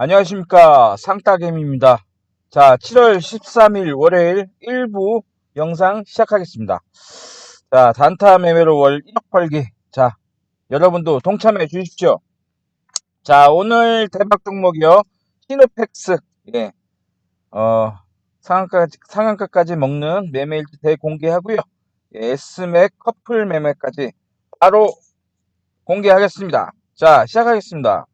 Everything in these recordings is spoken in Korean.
안녕하십니까 상따개미입니다. 자 7월 13일 월요일 1부 영상 시작하겠습니다. 자 단타 매매로 월 1억 벌기 자 여러분도 동참해 주십시오. 자 오늘 대박 종목이요 시노팩스 예. 어 상한가, 상한가까지 먹는 매매일지 대공개하고요. 예, S맥 커플 매매까지 바로 공개하겠습니다. 자 시작하겠습니다.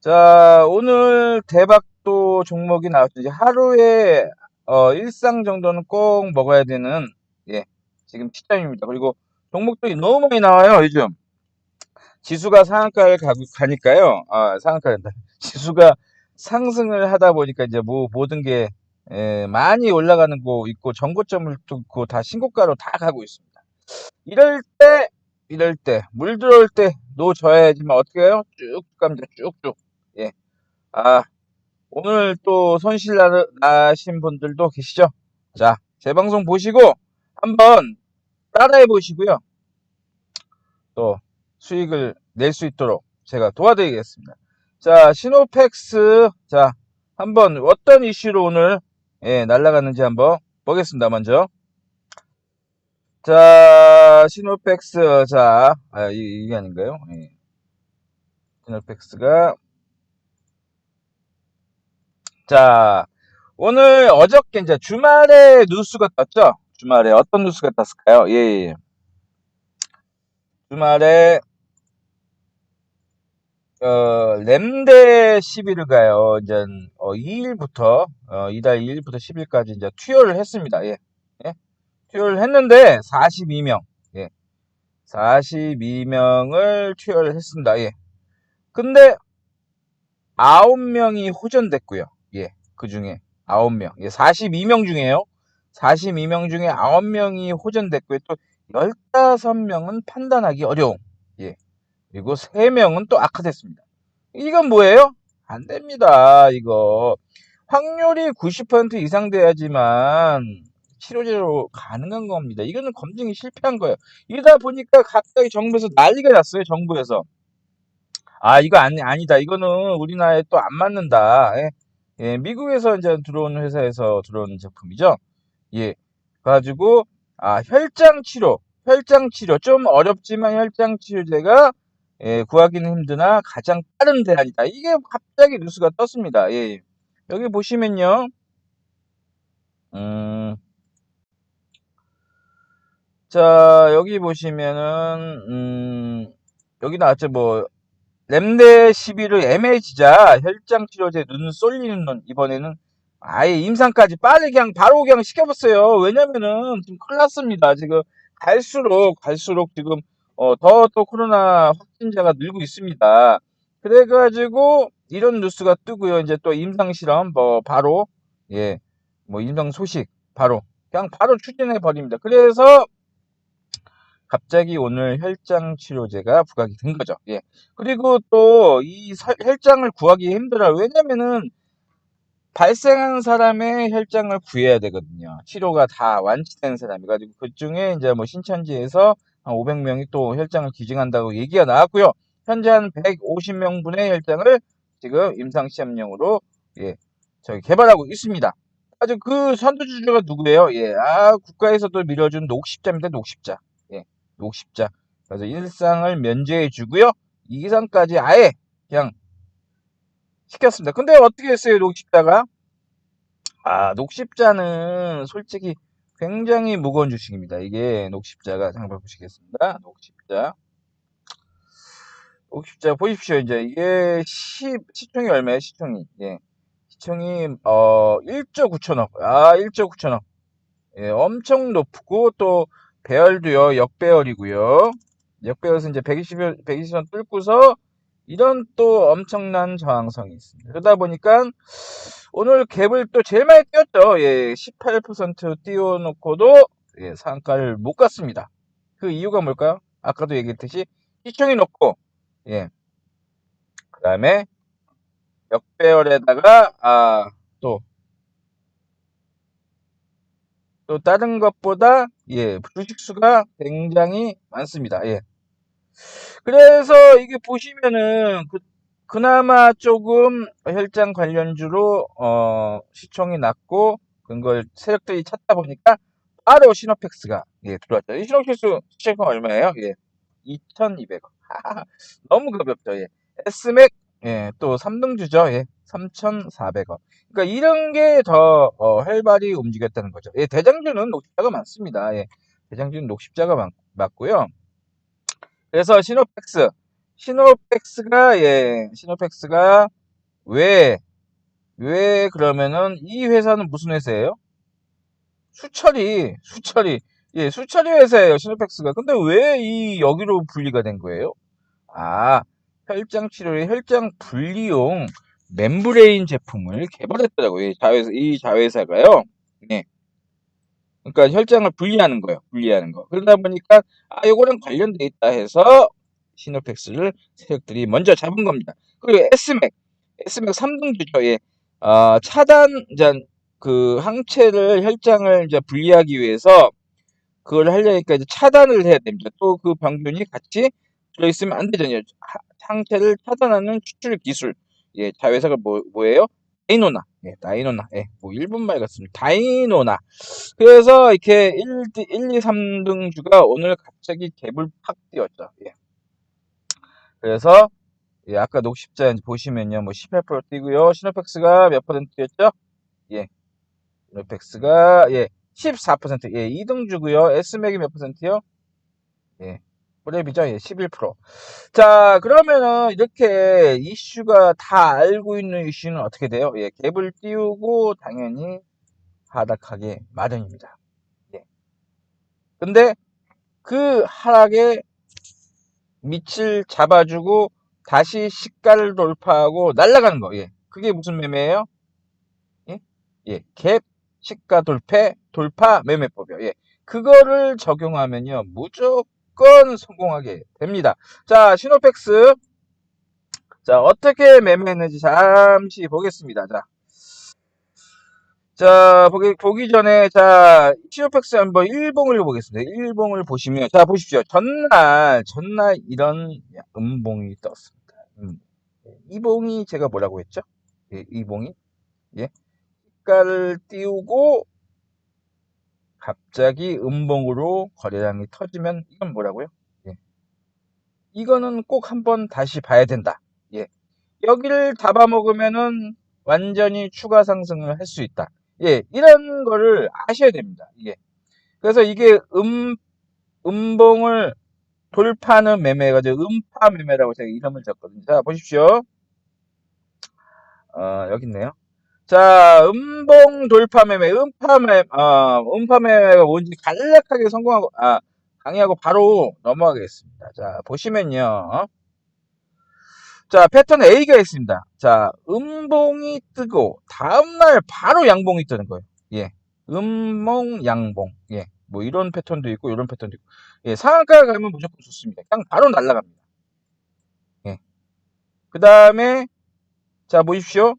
자, 오늘 대박도 종목이 나왔죠. 이제 하루에 어, 일상 정도는 꼭 먹어야 되는 예, 지금 시점입니다. 그리고 종목들이 너무 많이 나와요, 요즘. 지수가 상한가를 가, 가니까요. 아, 상한가 된다. 지수가 상승을 하다 보니까 이제 뭐 모든 게 예, 많이 올라가는 거 있고 전고점을 뚫고 다 신고가로 다 가고 있습니다. 이럴 때 이럴 때 물 들어올 때 놓줘야지만 어떻게 해요? 쭉 갑니다. 쭉쭉. 예. 아, 오늘 또 손실 나, 나신 분들도 계시죠? 자, 제 방송 보시고 한번 따라해 보시고요. 또 수익을 낼 수 있도록 제가 도와드리겠습니다. 자, 시노팩스. 자, 한번 어떤 이슈로 오늘 예, 날아가는지 한번 보겠습니다. 먼저. 자, 시노팩스. 자, 아, 이, 게 아닌가요? 예. 시노팩스가 자, 오늘 어저께 이제 주말에 뉴스가 떴죠? 주말에 어떤 뉴스가 떴을까요? 예, 예. 주말에 어, 램대 시비를 가요. 이제 어, 2일부터 어, 이달 2일부터 10일까지 이제 투여를 했습니다. 예. 예? 투여를 했는데 42명. 예. 42명을 투여를 했습니다. 예. 근데 9명이 호전됐고요. 예, 그 중에 9명. 예, 42명 중에요. 42명 중에 9명이 호전됐고요. 또 15명은 판단하기 어려움. 예. 그리고 3명은 또 악화됐습니다. 이건 뭐예요? 안 됩니다. 이거. 확률이 90% 이상 돼야지만 치료제로 가능한 겁니다. 이거는 검증이 실패한 거예요. 이러다 보니까 갑자기 정부에서 난리가 났어요. 정부에서. 아, 이거 아니, 아니다. 이거는 우리나라에 또 안 맞는다. 예. 예, 미국에서 이제 들어온 회사에서 들어온 제품이죠. 예. 가지고 아, 혈장 치료, 혈장 치료 좀 어렵지만 혈장 치료제가 예, 구하기는 힘드나 가장 빠른 대안이다. 이게 갑자기 뉴스가 떴습니다. 예. 여기 보시면요. 음. 자, 여기 보시면은 음, 여기 나왔죠. 뭐 렘데시비르 에메지자 혈장 치료제 눈 쏠리는 눈 이번에는 아예 임상까지 빠르게 그냥 바로 그냥 시켜봤어요. 왜냐면은 지금 큰일 났습니다. 지금 갈수록 갈수록 지금 어, 더 또 코로나 확진자가 늘고 있습니다. 그래가지고 이런 뉴스가 뜨고요. 이제 또 임상 실험 뭐 바로 예 뭐 임상 소식 바로 그냥 바로 추진해 버립니다. 그래서 갑자기 오늘 혈장 치료제가 부각이 된 거죠. 예. 그리고 또 이 혈장을 구하기 힘들어요. 왜냐면은 발생한 사람의 혈장을 구해야 되거든요. 치료가 다 완치된 사람이 가지고 그 중에 이제 뭐 신천지에서 한 500명이 또 혈장을 기증한다고 얘기가 나왔고요. 현재 한 150명 분의 혈장을 지금 임상 시험용으로 예, 저기 개발하고 있습니다. 아주 그 선두주주가 누구예요? 예, 아 국가에서도 밀어준 녹십자입니다. 녹십자. 녹십자. 그래서 일상을 면제해 주고요. 이상까지 아예 그냥 시켰습니다. 근데 어떻게 했어요, 녹십자가? 아, 녹십자는 솔직히 굉장히 무거운 주식입니다. 이게 녹십자가 잠깐 보시겠습니다. 녹십자. 녹십자 보십시오. 이제 이게 시, 시총이 얼마예요? 시총이. 예. 시총이 어 1조 9천억. 아, 1조 9천억. 예, 엄청 높고 또 배열도요, 역배열이고요. 역배열에서 이제 120원, 120원 뚫고서 이런 또 엄청난 저항성이 있습니다. 그러다 보니까 오늘 갭을 또 제일 많이 띄었죠. 예, 18% 띄워놓고도 예, 상가를 못 갔습니다. 그 이유가 뭘까요? 아까도 얘기했듯이 시총이 높고, 예. 그 다음에 역배열에다가, 아, 또, 또 다른 것보다 예, 주식수가 굉장히 많습니다. 예. 그래서 이게 보시면은 그, 그나마 조금 혈장 관련주로 어, 시총이 낮고 그런 걸 세력들이 찾다 보니까 바로 시노팩스가 예, 들어왔죠. 이 시노팩스 시총은 얼마예요? 예. 2,200원. 너무 가볍죠. 예. S맥 예, 또 3등주죠. 예. 3,400원. 그러니까 이런 게더 어, 활발히 움직였다는 거죠. 예, 대장주는 녹십자가 많습니다. 예. 대장주는 녹십자가 많, 맞고요. 그래서 시노팩스, 시노팩스가 예, 시노팩스가 왜, 왜 그러면은 이 회사는 무슨 회사예요? 수철이, 수철이, 예, 수철이 회사예요, 시노팩스가. 근데 왜 이 여기로 분리가 된 거예요? 아, 혈장 치료에 혈장 분리용 멤브레인 제품을 개발했더라고요. 이 자회사, 이 자회사가요. 네. 그러니까 혈장을 분리하는 거예요. 분리하는 거. 그러다 보니까 아, 요거랑 관련돼 있다 해서 시노팩스를 세력들이 먼저 잡은 겁니다. 그리고 S맥, S맥 3등주죠. 예. 아, 차단, 이제 그 항체를 혈장을 이제 분리하기 위해서 그걸 하려니까 이제 차단을 해야 됩니다. 또 그 병균이 같이 들어 있으면 안 되잖아요. 항체를 차단하는 추출 기술. 예, 자회사가 뭐, 뭐예요? 다이노나. 예, 다이노나. 예, 뭐 일본말 같습니다. 다이노나. 그래서 이렇게 1, 1 2, 3등 주가 오늘 갑자기 갭을 팍 띄웠죠. 예. 그래서 예, 아까 녹십자 보시면요. 뭐 18% 뛰고요. 시노팩스가 몇 퍼센트 였죠? 예. 시노팩스가 예, 14%. 예, 2등 주고요. S맥이 몇 퍼센트요? 예. 프랩이죠. 예, 11%. 자, 그러면은 이렇게 이슈가 다 알고 있는 이슈는 어떻게 돼요? 예, 갭을 띄우고 당연히 하락하게 마련입니다. 예. 근데 그 하락에 밑을 잡아주고 다시 시가를 돌파하고 날아가는 거. 예. 그게 무슨 매매예요? 예? 예. 갭 시가 돌파 돌파 매매법이요. 예. 그거를 적용하면요. 무조건 성공하게 됩니다. 자, 시노팩스. 자, 어떻게 매매했는지 잠시 보겠습니다. 자. 자, 보기, 보기 전에, 자, 시노팩스 한번 일봉을 보겠습니다. 일봉을 보시면, 자, 보십시오. 전날, 전날 이런 음봉이 떴습니다. 음. 이 봉이 제가 뭐라고 했죠? 예, 이 봉이, 예. 시가를 띄우고, 갑자기 음봉으로 거래량이 터지면, 이건 뭐라고요? 예. 이거는 꼭 한번 다시 봐야 된다. 예. 여기를 잡아먹으면은 완전히 추가 상승을 할 수 있다. 예, 이런 거를 아셔야 됩니다. 이게. 그래서 이게 음, 음봉을 돌파하는 매매가 죠 음파 매매라고 제가 이름을 줬거든요. 자, 보십시오. 어, 여기 있네요. 자, 음봉 돌파 매매, 음파 매매, 어, 음파 매매가 뭔지 간략하게 성공하고, 아, 강의하고 바로 넘어가겠습니다. 자, 보시면요. 자, 패턴 A가 있습니다. 자, 음봉이 뜨고, 다음날 바로 양봉이 뜨는 거예요. 예. 음봉, 양봉. 예. 뭐 이런 패턴도 있고, 이런 패턴도 있고. 예. 상한가 가면 무조건 좋습니다. 그냥 바로 날아갑니다. 예. 그 다음에, 자, 보십시오.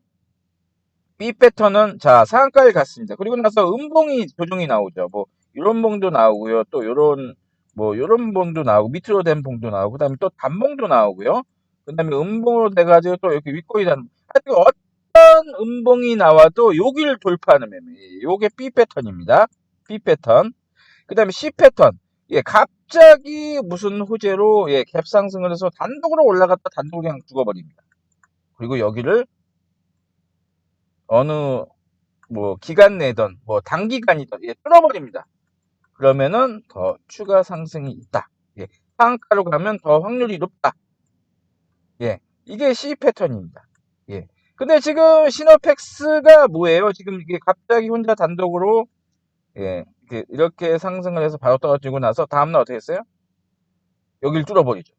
B 패턴은, 자, 상한가를 갔습니다. 그리고 나서 음봉이 조정이 나오죠. 뭐, 이런 봉도 나오고요. 또, 요런, 뭐, 요런 봉도 나오고, 밑으로 된 봉도 나오고, 그 다음에 또 단봉도 나오고요. 그 다음에 음봉으로 돼가지고 또 이렇게 윗꼬리 다는 하여튼 어떤 음봉이 나와도 여기를 돌파하는 매매 요게 B 패턴입니다 B 패턴 그 다음에 C 패턴 예 갑자기 무슨 호재로 예 갭 상승을 해서 단독으로 올라갔다 단독으로 그냥 죽어버립니다 그리고 여기를 어느 뭐 기간 내던 뭐 단기간이던 예 뚫어버립니다 그러면은 더 추가 상승이 있다 예 상한가로 가면 더 확률이 높다 예, 이게 C 패턴입니다. 예. 근데 지금 시노팩스가 뭐예요? 지금 이게 갑자기 혼자 단독으로 예, 이렇게 상승을 해서 바로 떨어지고 나서 다음날 어떻게 했어요? 여기를 뚫어버리죠.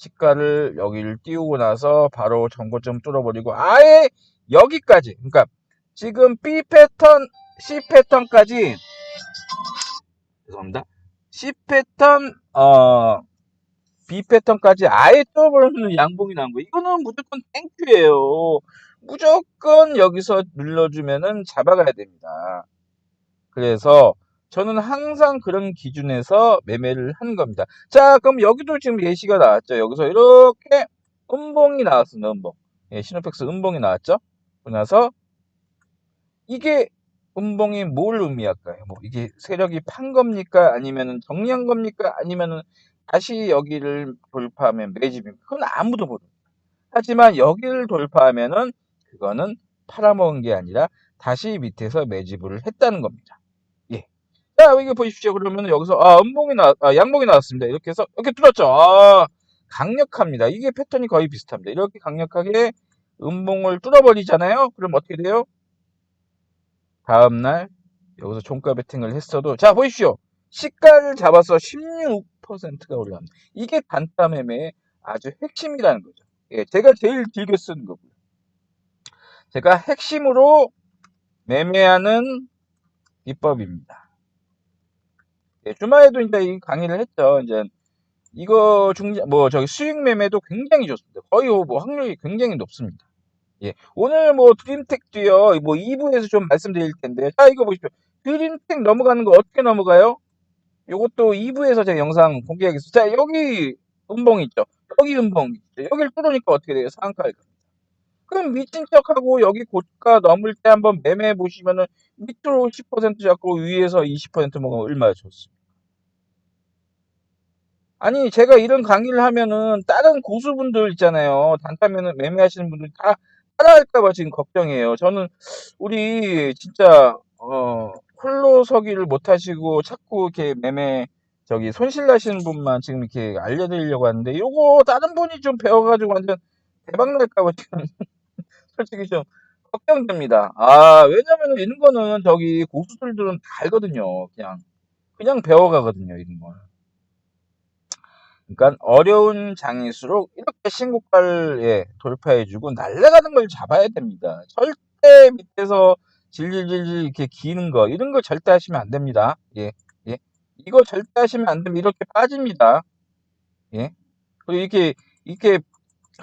예. 시가를 여기를 띄우고 나서 바로 전고점 뚫어버리고 아예 여기까지 그러니까 지금 B 패턴, C 패턴까지 죄송합니다. C 패턴 어 B 패턴까지 아예 떠버리는 양봉이 나온 거. 이거는 무조건 땡큐예요. 무조건 여기서 눌러주면은 잡아가야 됩니다. 그래서 저는 항상 그런 기준에서 매매를 한 겁니다. 자, 그럼 여기도 지금 예시가 나왔죠. 여기서 이렇게 음봉이 나왔습니다. 음봉. 예, 시노펙스 음봉이 나왔죠. 그러고 나서 이게 음봉이 뭘 의미할까요? 뭐 이게 세력이 판 겁니까? 아니면은 정리한 겁니까? 아니면은 다시 여기를 돌파하면 매집입니까? 그건 아무도 모릅니다. 하지만 여기를 돌파하면은 그거는 팔아먹은 게 아니라 다시 밑에서 매집을 했다는 겁니다. 예. 자, 여기 보십시오. 그러면 여기서 아, 음봉이 나, 아, 양봉이 나왔습니다. 이렇게 해서 이렇게 뚫었죠. 아, 강력합니다. 이게 패턴이 거의 비슷합니다. 이렇게 강력하게 음봉을 뚫어버리잖아요. 그럼 어떻게 돼요? 다음날 여기서 종가 베팅을 했어도 자 보십시오. 시가를 잡아서 16%가 올라갑니다. 이게 단타 매매의 아주 핵심이라는 거죠. 예, 제가 제일 길게 쓴 거고요. 제가 핵심으로 매매하는 기법입니다. 예, 주말에도 이제 이 강의를 했죠. 이제 이거 중뭐 저기 수익 매매도 굉장히 좋습니다. 거의 뭐 확률이 굉장히 높습니다. 예, 오늘 뭐 드림텍도요. 뭐 2부에서 좀 말씀드릴 텐데, 자 이거 보십시오. 드림텍 넘어가는 거 어떻게 넘어가요? 요것도 2부에서 제가 영상 공개하겠습니다. 자 여기 음봉 있죠. 여기 음봉. 여기를 뚫으니까 어떻게 돼요? 상한가가 그럼 미친 척하고 여기 고가 넘을 때 한번 매매해 보시면은 밑으로 10% 잡고 위에서 20% 먹으면 얼마나 좋습니까? 아니 제가 이런 강의를 하면은 다른 고수분들 있잖아요. 단타면은 매매하시는 분들 다 따라할까봐 지금 걱정이에요. 저는 우리 진짜 어 홀로 서기를 못하시고 자꾸 이렇게 매매 저기 손실 나시는 분만 지금 이렇게 알려드리려고 하는데 요거 다른 분이 좀 배워가지고 완전 대박 날까봐 지금 솔직히 좀 걱정됩니다. 아, 왜냐면 이런 거는 저기 고수들들은 다 알거든요. 그냥, 그냥 배워가거든요, 이런 걸. 그러니까 어려운 장일수록 이렇게 신고가를 예, 돌파해주고 날아가는 걸 잡아야 됩니다. 절대 밑에서 질질질질 이렇게 기는 거 이런 거 절대 하시면 안 됩니다. 예, 예. 이거 절대 하시면 안 됩니다. 이렇게 빠집니다. 예. 그리고 이렇게 이렇게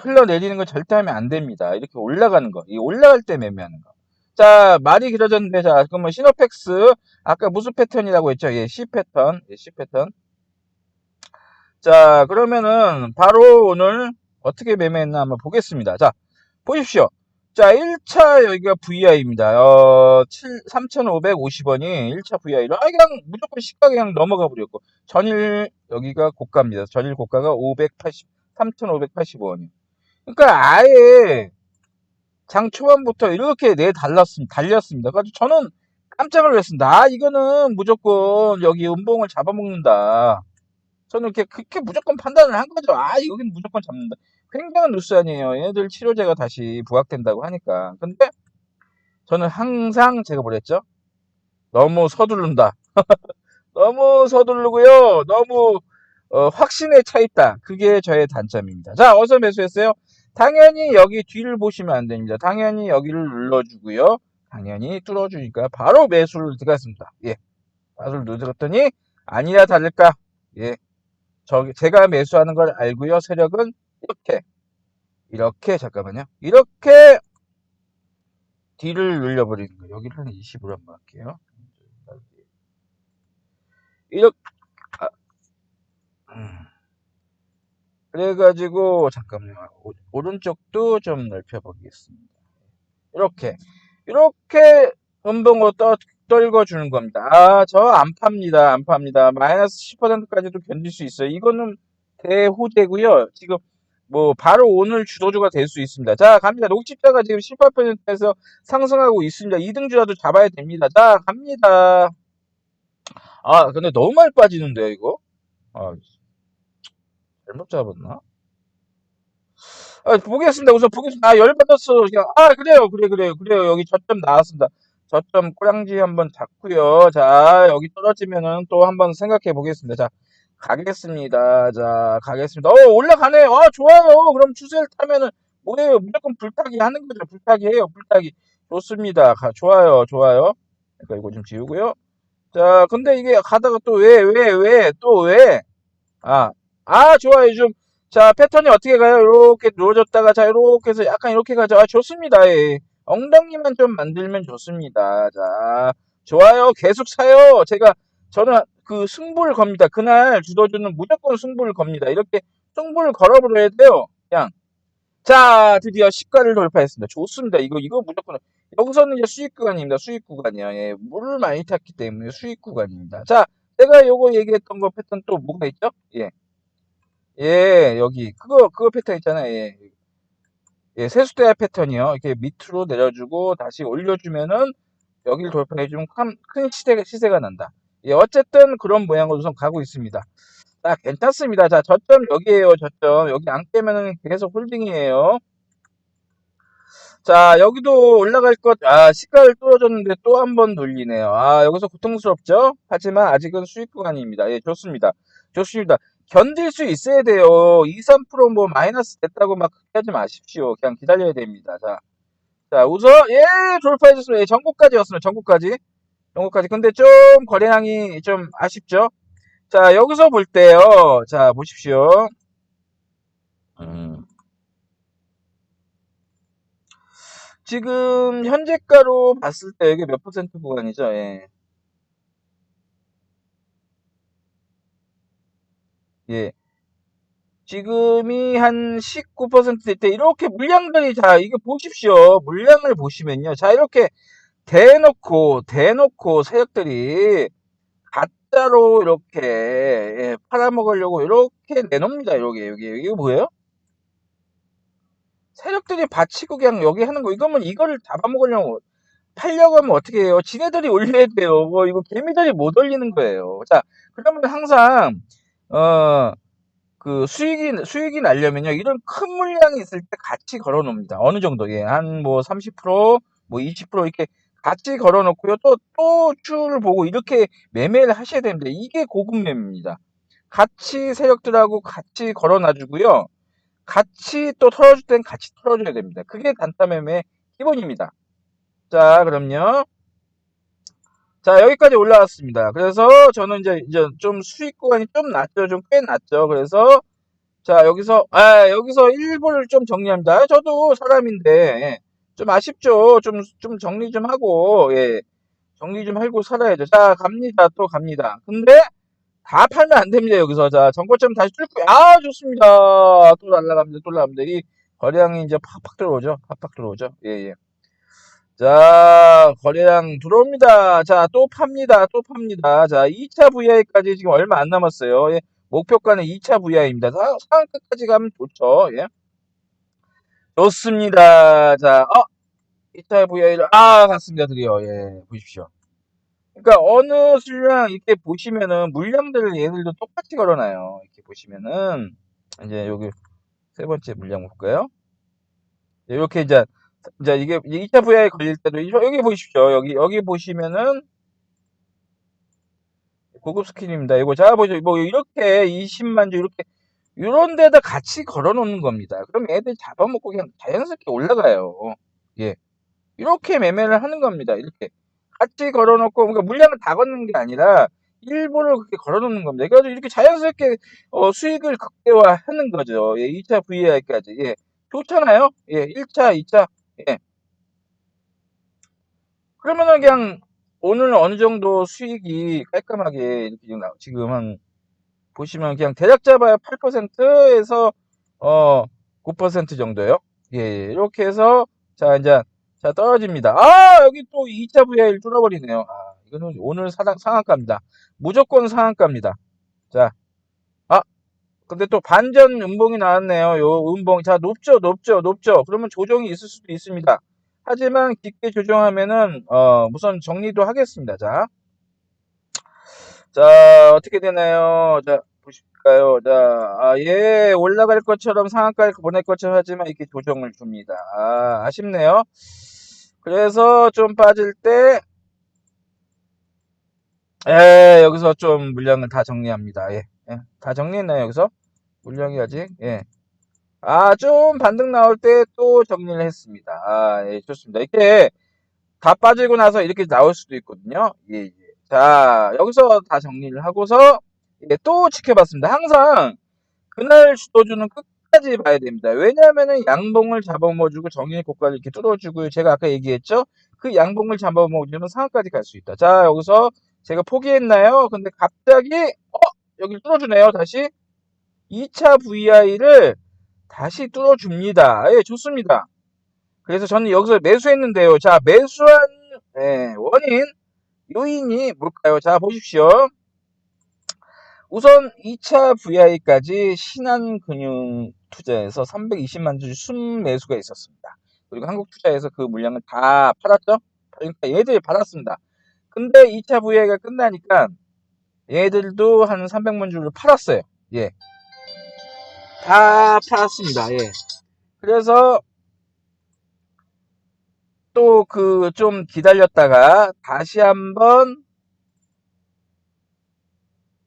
흘러내리는 거 절대 하면 안 됩니다. 이렇게 올라가는 거. 이 올라갈 때 매매하는 거. 자, 말이 길어졌는데, 자, 그러면 시노펙스, 아까 무슨 패턴이라고 했죠? 예, C 패턴. 예, C 패턴. 자, 그러면은, 바로 오늘 어떻게 매매했나 한번 보겠습니다. 자, 보십시오. 자, 1차 여기가 VI입니다. 어, 7, 3,550원이 1차 VI로, 아, 그냥 무조건 시가 그냥 넘어가 버렸고, 전일, 여기가 고가입니다. 전일 고가가 580, 3,580원이요. 그러니까 아예 장 초반부터 이렇게 내 달랐습니다. 달렸습니다. 그래서 저는 깜짝 놀랐습니다. 아, 이거는 무조건 여기 음봉을 잡아먹는다. 저는 이렇게 그렇게 무조건 판단을 한 거죠. 아, 여기는 무조건 잡는다. 굉장한 뉴스 아니에요. 얘네들 치료제가 다시 부각된다고 하니까. 근데 저는 항상 제가 뭐랬죠? 너무 서두른다. 너무 서두르고요. 너무 어, 확신에 차 있다. 그게 저의 단점입니다. 자, 어디서 매수했어요? 당연히 여기 뒤를 보시면 안 됩니다. 당연히 여기를 눌러주고요. 당연히 뚫어주니까 바로 매수를 들어갔습니다. 예. 매수를 들어갔더니 아니라 다를까. 예. 저 제가 매수하는 걸 알고요. 세력은 이렇게 이렇게 잠깐만요. 이렇게 뒤를 눌려버리는 거예요. 여기를 한 20으로 한번 할게요. 이렇게 아, 음. 그래가지고 잠깐만요. 오- 오른쪽도 좀 넓혀보겠습니다. 이렇게 이렇게 음봉으로 떠, 떨궈주는 겁니다. 아, 저 안 팝니다. 안 팝니다. 마이너스 10%까지도 견딜 수 있어요. 이거는 대호재고요. 지금 뭐 바로 오늘 주도주가 될 수 있습니다. 자, 갑니다. 녹집자가 지금 18%에서 상승하고 있습니다. 2등주라도 잡아야 됩니다. 자, 갑니다. 아, 근데 너무 많이 빠지는데요, 이거? 아, 잘못 잡았나? 아, 보겠습니다. 우선 보겠습니다. 아, 열받았어. 그냥, 아, 그래요. 그래, 그래요. 그래요. 여기 저점 나왔습니다. 저점 꼬량지 한번 잡고요. 자, 여기 떨어지면은 또 한번 생각해 보겠습니다. 자, 가겠습니다. 자, 가겠습니다. 어, 올라가네. 아, 좋아요. 그럼 추세를 타면은 뭐예요? 무조건 불타기 하는 거죠. 불타기 해요. 불타기. 좋습니다. 가, 좋아요. 좋아요. 그러니까 이거 좀 지우고요. 자, 근데 이게 가다가 또 왜, 왜, 왜, 또 왜? 아, 아, 좋아요. 좀, 자, 패턴이 어떻게 가요? 이렇게 누워졌다가, 자, 이렇게 해서 약간 이렇게 가죠. 아, 좋습니다. 예. 엉덩이만 좀 만들면 좋습니다. 자, 좋아요. 계속 사요. 제가 저는 그 승부를 겁니다. 그날 주도주는 무조건 승부를 겁니다. 이렇게 승부를 걸어버려야 돼요. 그냥. 자, 드디어 시가를 돌파했습니다. 좋습니다. 이거, 이거 무조건. 여기서는 이제 수익 구간입니다. 수익 구간이요. 예, 물을 많이 탔기 때문에 수익 구간입니다. 자, 제가 요거 얘기했던 거 패턴 또 뭐가 있죠? 예. 예, 여기. 그거, 그거 패턴 있잖아요. 예. 예, 세수대야 패턴이요. 이렇게 밑으로 내려주고 다시 올려주면은 여기를 돌파해주면 큰, 큰 시세가, 시세가 난다. 예, 어쨌든 그런 모양으로 우선 가고 있습니다. 자, 괜찮습니다. 자, 저점 여기에요. 저점. 여기 안 깨면은 계속 홀딩이에요. 자, 여기도 올라갈 것, 아, 시가를 뚫어줬는데 또 한 번 돌리네요. 아, 여기서 고통스럽죠? 하지만 아직은 수익 구간입니다. 예, 좋습니다. 좋습니다. 견딜 수 있어야 돼요. 2, 3%뭐 마이너스 됐다고 막 하지 마십시오. 그냥 기다려야 됩니다. 자, 자, 우선, 예, 돌파해줬습니다. 예, 전국까지 였습니다. 전국까지. 전국까지. 근데 좀 거래량이 좀 아쉽죠? 자, 여기서 볼 때요. 자, 보십시오. 음. 지금 현재가로 봤을 때 이게 몇 퍼센트 구간이죠? 예. 예. 지금이 한 19%될 때 이렇게 물량들이 자 이게 보십시오. 물량을 보시면요. 자 이렇게 대놓고 대놓고 세력들이 가짜로 이렇게 예, 팔아먹으려고 이렇게 내놓습니다. 이렇게 여기 이거 뭐예요? 세력들이 받치고 그냥 여기 하는 거 이거면 이거를 잡아먹으려고 팔려고 하면 어떻게 해요? 지네들이 올려야 돼요. 뭐 이거 개미들이 못 올리는 거예요. 자 그러면 항상 어 그 수익이 수익이 나려면요 이런 큰 물량이 있을 때 같이 걸어 놓습니다. 어느 정도 예, 한 뭐 30%, 뭐 20% 이렇게 같이 걸어 놓고요. 또또줄 보고 이렇게 매매를 하셔야 됩니다. 이게 고급 매매입니다. 같이 세력들하고 같이 걸어 놔주고요. 같이 또 털어줄 땐 같이 털어줘야 됩니다. 그게 단타 매매의 기본입니다. 자, 그럼요. 자, 여기까지 올라왔습니다. 그래서 저는 이제, 이제 좀 수익 구간이 좀 낮죠. 좀 꽤 낮죠. 그래서, 자, 여기서, 아, 여기서 일부를 좀 정리합니다. 저도 사람인데, 예, 좀 아쉽죠. 좀, 좀 정리 좀 하고, 예, 정리 좀 하고 살아야죠. 자, 갑니다. 또 갑니다. 근데, 다 팔면 안 됩니다. 여기서. 자, 정고점 다시 뚫고, 아, 좋습니다. 또 날라갑니다. 또 날라갑니다. 이 거래량이 이제 팍팍 들어오죠. 팍팍 들어오죠. 예, 예. 자, 거래량 들어옵니다. 자, 또 팝니다. 또 팝니다. 자, 2차 VI까지 지금 얼마 안 남았어요. 예, 목표가는 2차 VI입니다. 상한 끝까지 가면 좋죠. 예. 좋습니다. 자, 어, 2차 VI를, 아, 갔습니다. 드디어. 예, 보십시오. 그러니까 어느 수량 이렇게 보시면은 물량들을 얘들도 똑같이 걸어놔요. 이렇게 보시면은, 이제 여기 세 번째 물량 볼까요? 이렇게 이제 이제 이게 2차 VI 걸릴 때도 이- 여기 보십시오. 여기 여기 보시면은 고급 스킨입니다. 이거 자 보죠. 뭐 이렇게 20만 주 이렇게 이런 데다 같이 걸어 놓는 겁니다. 그럼 애들 잡아먹고 그냥 자연스럽게 올라가요. 예. 이렇게 매매를 하는 겁니다. 이렇게 같이 걸어 놓고 그러니까 물량을 다 걷는 게 아니라 일부를 그렇게 걸어 놓는 겁니다. 그래서 이렇게 자연스럽게 어, 수익을 극대화하는 거죠. 예, 2차 VI까지. 예. 좋잖아요. 예, 1차, 2차. 예. 그러면은 그냥 오늘 어느 정도 수익이 깔끔하게 이렇게 지금, 나- 지금 한 보시면 그냥 대략 잡아야 8%에서 어 9% 정도요. 예, 예, 이렇게 해서 자 이제 자 떨어집니다. 아 여기 또 2차 VI를 뚫어버리네요. 아 이거는 오늘 사상, 상한가입니다. 무조건 상한가입니다. 자, 아 근데 또 반전 음봉이 나왔네요. 요 음봉 자 높죠, 높죠, 높죠. 그러면 조정이 있을 수도 있습니다. 하지만 깊게 조정하면은 어 우선 정리도 하겠습니다. 자, 자 어떻게 되나요? 자 보실까요? 자, 아, 예 올라갈 것처럼 상한가를 보낼 것처럼 하지만 이렇게 조정을 줍니다. 아 아쉽네요. 그래서 좀 빠질 때 예, 여기서 좀 물량을 다 정리합니다. 예, 예, 다 정리했나요, 여기서? 물량이 아직, 예. 아, 좀 반등 나올 때 또 정리를 했습니다. 아, 예, 좋습니다. 이렇게 다 빠지고 나서 이렇게 나올 수도 있거든요. 예, 예. 자, 여기서 다 정리를 하고서, 예, 또 지켜봤습니다. 항상, 그날 주도주는 끝까지 봐야 됩니다. 왜냐면은 양봉을 잡아먹어주고 정일 고가를 이렇게 뚫어주고, 제가 아까 얘기했죠? 그 양봉을 잡아먹으면 상한까지 갈 수 있다. 자, 여기서 제가 포기했나요? 근데 갑자기 어 여기 뚫어주네요. 다시 2차 VI를 다시 뚫어줍니다. 예, 좋습니다. 그래서 저는 여기서 매수했는데요. 자, 매수한 예, 원인 요인이 뭘까요? 자, 보십시오. 우선 2차 VI까지 신한금융 투자에서 320만 주 순매수가 있었습니다. 그리고 한국 투자에서 그 물량을 다 팔았죠? 그러니까 얘들이 받았습니다. 근데 2차 VI가 끝나니까 얘들도 한 300만 주를 팔았어요. 예. 다 팔았습니다. 예. 그래서 또 그 좀 기다렸다가 다시 한번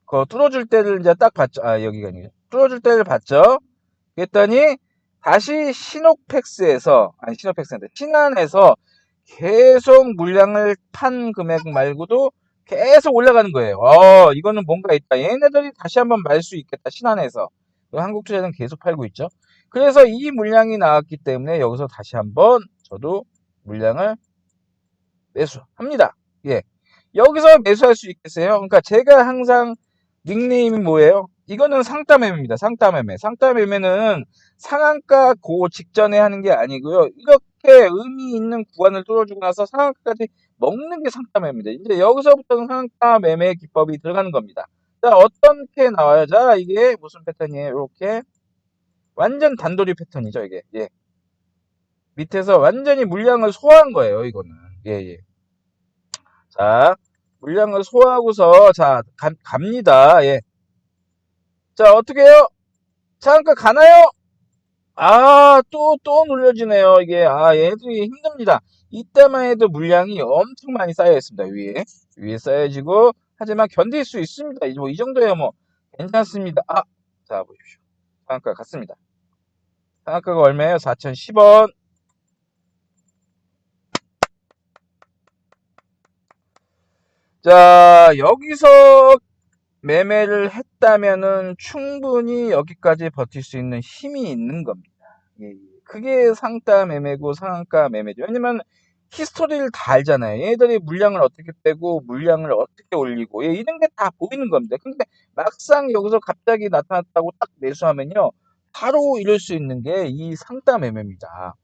그 뚫어줄 때를 이제 딱 봤죠. 아 여기가 아니고 뚫어줄 때를 봤죠. 그랬더니 다시 신호팩스에서 아니 신호팩스인데 신한에서 계속 물량을 판 금액 말고도 계속 올라가는 거예요. 어 이거는 뭔가 있다. 얘네들이 다시 한번 말 수 있겠다. 신한에서 한국투자는 계속 팔고 있죠. 그래서 이 물량이 나왔기 때문에 여기서 다시 한번 저도 물량을 매수합니다. 예. 여기서 매수할 수 있겠어요? 그러니까 제가 항상 닉네임이 뭐예요? 이거는 상따 매매입니다. 상따 매매. 상따 매매는 상한가 고 직전에 하는 게 아니고요. 이렇게 의미 있는 구간을 뚫어주고 나서 상한가까지 먹는 게 상따 매매입니다. 이제 여기서부터는 상따 매매 기법이 들어가는 겁니다. 자, 어떻게 나와요? 자, 이게 무슨 패턴이에요? 이렇게 완전 단도리 패턴이죠, 이게. 예. 밑에서 완전히 물량을 소화한 거예요, 이거는. 예, 예. 자, 물량을 소화하고서, 자, 가, 갑니다. 예. 자, 어떻게 해요? 잠깐 가나요? 아, 또, 또 눌려지네요. 이게, 아, 얘들이 힘듭니다. 이때만 해도 물량이 엄청 많이 쌓여 있습니다. 위에. 위에 쌓여지고, 하지만 견딜 수 있습니다. 뭐, 이 정도야 뭐, 괜찮습니다. 아, 자, 보십시오. 상한가 같습니다. 상한가가 얼마예요? 4,010원. 자, 여기서 매매를 했다면은 충분히 여기까지 버틸 수 있는 힘이 있는 겁니다. 예, 예. 그게 상따 매매고 상한가 매매죠. 왜냐면 히스토리를 다 알잖아요. 얘들이 물량을 어떻게 빼고 물량을 어떻게 올리고 예, 이런 게 다 보이는 겁니다. 근데 막상 여기서 갑자기 나타났다고 딱 매수하면요. 바로 이룰 수 있는 게 이 상따 매매입니다.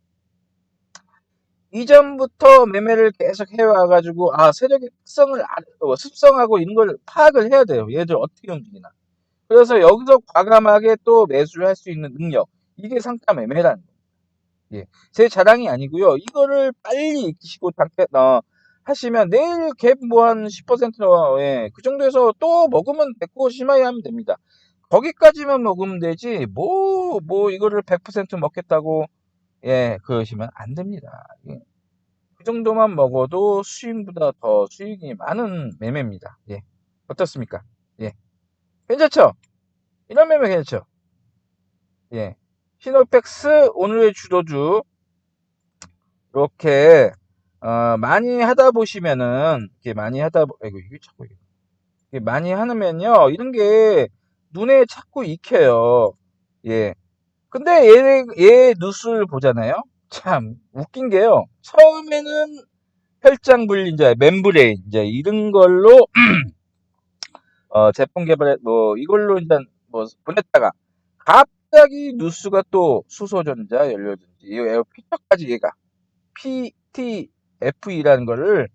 이전부터 매매를 계속 해와가지고 아 세력의 특성을 어, 습성하고 이런 걸 파악을 해야 돼요. 얘들 어떻게 움직이나. 그래서 여기서 과감하게 또 매수를 할 수 있는 능력 이게 상가 매매라는 거예요. 예, 제 자랑이 아니고요. 이거를 빨리 익히시고 당겨 어, 하시면 내일 갭 뭐 한 10%나 예, 그 정도에서 또 먹으면 됐고 심하게 하면 됩니다. 거기까지만 먹으면 되지 뭐뭐 뭐 이거를 100% 먹겠다고 예, 그러시면 안 됩니다. 예. 그 정도만 먹어도 수익보다 더 수익이 많은 매매입니다. 예. 어떻습니까? 예. 괜찮죠? 이런 매매 괜찮죠? 예. 시노팩스 오늘의 주도주 이렇게 어, 많이 하다 보시면은 이렇게 많이 하다 아이고 이게 자꾸 이게 많이 하면요 이런 게 눈에 자꾸 익혀요. 예. 근데 얘, 얘 뉴스를 보잖아요. 참 웃긴 게요. 처음에는 혈장 불린자, 멤브레인 이제 이런 걸로 어, 제품 개발에 뭐 이걸로 일단 뭐 보냈다가 갑자기 뉴스가 또 수소전자 연료전지 이 피터까지 얘가 PTFE라는 거를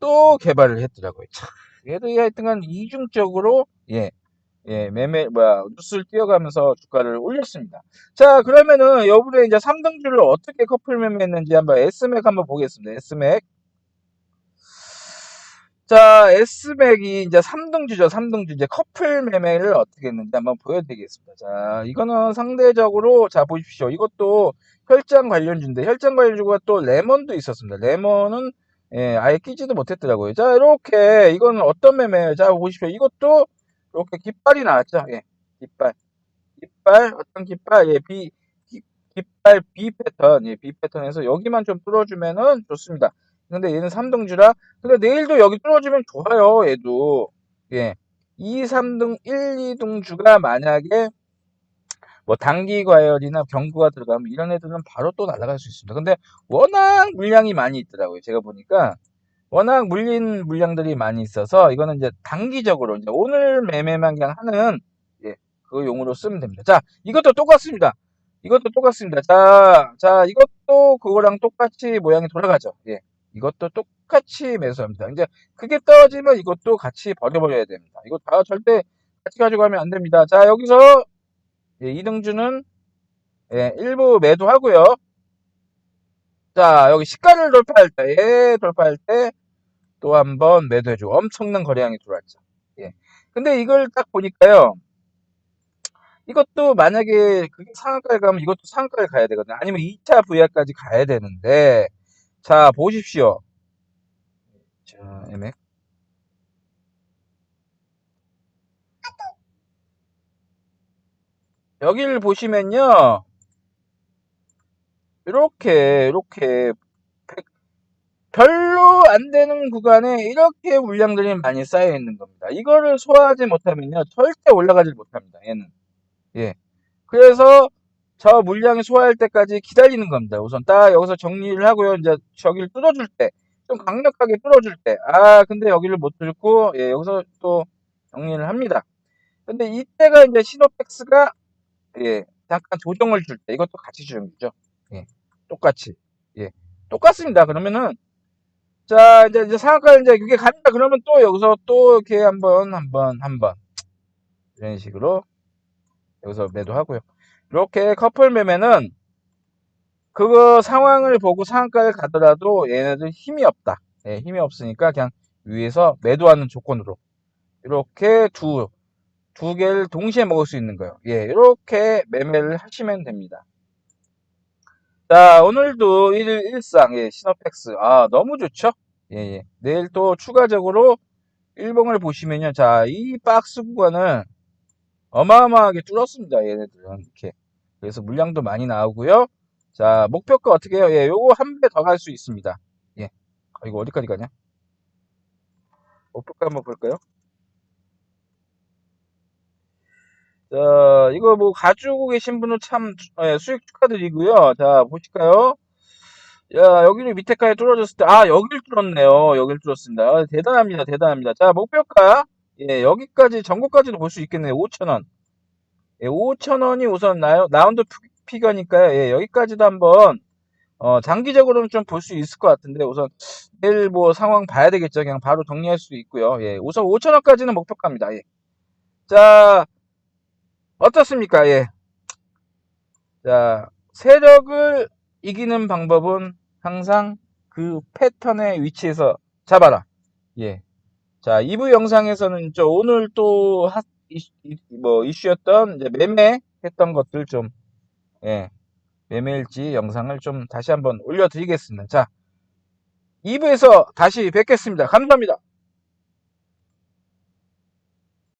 또 개발을 했더라고요. 참 얘도 하여튼간 이중적으로 예 예, 매매, 뭐야, 뉴스를 띄어가면서 주가를 올렸습니다. 자, 그러면은, 여부에 이제 3등주를 어떻게 커플 매매했는지 한번 S맥 한번 보겠습니다. S맥. 자, S맥이 이제 3등주죠. 3등주. 이제 커플 매매를 어떻게 했는지 한번 보여드리겠습니다. 자, 이거는 상대적으로, 자, 보십시오. 이것도 혈장 관련주인데, 혈장 관련주가 또 레몬도 있었습니다. 레몬은, 예, 아예 끼지도 못했더라고요. 자, 이렇게, 이거는 어떤 매매예요? 자, 보십시오. 이것도, 이렇게 깃발이 나왔죠. 예, 깃발. 깃발, 어떤 깃발, 예, B, 깃발 B 패턴, 예, B 패턴에서 여기만 좀 뚫어주면은 좋습니다. 근데 얘는 3등주라. 근데 내일도 여기 뚫어주면 좋아요, 얘도. 예. 2, 3등, 1, 2등주가 만약에 뭐 단기 과열이나 경구가 들어가면 이런 애들은 바로 또 날아갈 수 있습니다. 근데 워낙 물량이 많이 있더라고요. 제가 보니까 워낙 물린 물량들이 많이 있어서 이거는 이제 단기적으로 이제 오늘 매매만 그냥 하는 예, 그 용으로 쓰면 됩니다. 자, 이것도 똑같습니다. 이것도 똑같습니다. 자, 자, 이것도 그거랑 똑같이 모양이 돌아가죠. 예. 이것도 똑같이 매수합니다. 이제 그게 떨어지면 이것도 같이 버려버려야 됩니다. 이거 다 절대 같이 가져가면 안 됩니다. 자, 여기서 예, 이등주는 예, 일부 매도하고요. 자, 여기 시가를 돌파할 때, 예, 돌파할 때 또 한 번 매도해주고 엄청난 거래량이 들어왔죠. 예. 근데 이걸 딱 보니까요. 이것도 만약에 그게 상한가에 가면 이것도 상한가에 가야 되거든요. 아니면 2차 VR까지 가야 되는데, 자, 보십시오. 자, MX. 여기를 보시면요. 이렇게, 이렇게, 백- 별로 안 되는 구간에 이렇게 물량들이 많이 쌓여 있는 겁니다. 이거를 소화하지 못하면요. 절대 올라가질 못합니다. 얘는. 예. 그래서 저 물량이 소화할 때까지 기다리는 겁니다. 우선 딱 여기서 정리를 하고요. 이제 저기를 뚫어줄 때, 좀 강력하게 뚫어줄 때, 아, 근데 여기를 못 뚫고, 예, 여기서 또 정리를 합니다. 근데 이때가 이제 시노펙스가, 예, 잠깐 조정을 줄 때, 이것도 같이 조정이죠. 예, 똑같이. 예, 똑같습니다. 그러면은, 자, 이제, 이제 상한가 이제 그게 갑니다. 그러면 또 여기서 또 이렇게 한 번, 한 번, 한 번. 이런 식으로 여기서 매도하고요. 이렇게 커플 매매는 그거 상황을 보고 상한가를 가더라도 얘네들 힘이 없다. 예, 힘이 없으니까 그냥 위에서 매도하는 조건으로 이렇게 두, 두 개를 동시에 먹을 수 있는 거예요. 예, 이렇게 매매를 하시면 됩니다. 자, 오늘도 1일 일상, 예, 시노펙스. 아, 너무 좋죠? 예, 예. 내일 또 추가적으로 일봉을 보시면요. 자, 이 박스 구간을 어마어마하게 뚫었습니다. 얘네들은. 이렇게. 그래서 물량도 많이 나오고요. 자, 목표가 어떻게 해요? 예, 요거 한 배 더 갈 수 있습니다. 예. 아, 이거 어디까지 가냐? 목표가 한번 볼까요? 자, 이거 뭐 가지고 계신 분은 참 예, 수익 축하드리고요. 자, 보실까요? 야, 여기를 밑에까지 뚫어졌을 때, 아, 여길 뚫었네요. 여길 뚫었습니다. 아, 대단합니다. 대단합니다. 자, 목표가, 예, 여기까지, 전고까지도 볼 수 있겠네요. 5,000원. 예, 5,000원이 우선 라, 라운드 피거니까요. 예, 여기까지도 한번, 어, 장기적으로는 좀 볼 수 있을 것 같은데, 우선, 내일 뭐 상황 봐야 되겠죠. 그냥 바로 정리할 수 있고요. 예, 우선 5,000원까지는 목표가입니다. 예. 자, 어떻습니까? 예. 자, 세력을 이기는 방법은 항상 그 패턴의 위치에서 잡아라. 예. 자, 2부 영상에서는 저 오늘 또 하, 이슈, 뭐 이슈였던 이제 매매 했던 것들 좀, 예. 매매일지 영상을 좀 다시 한번 올려드리겠습니다. 자, 2부에서 다시 뵙겠습니다. 감사합니다.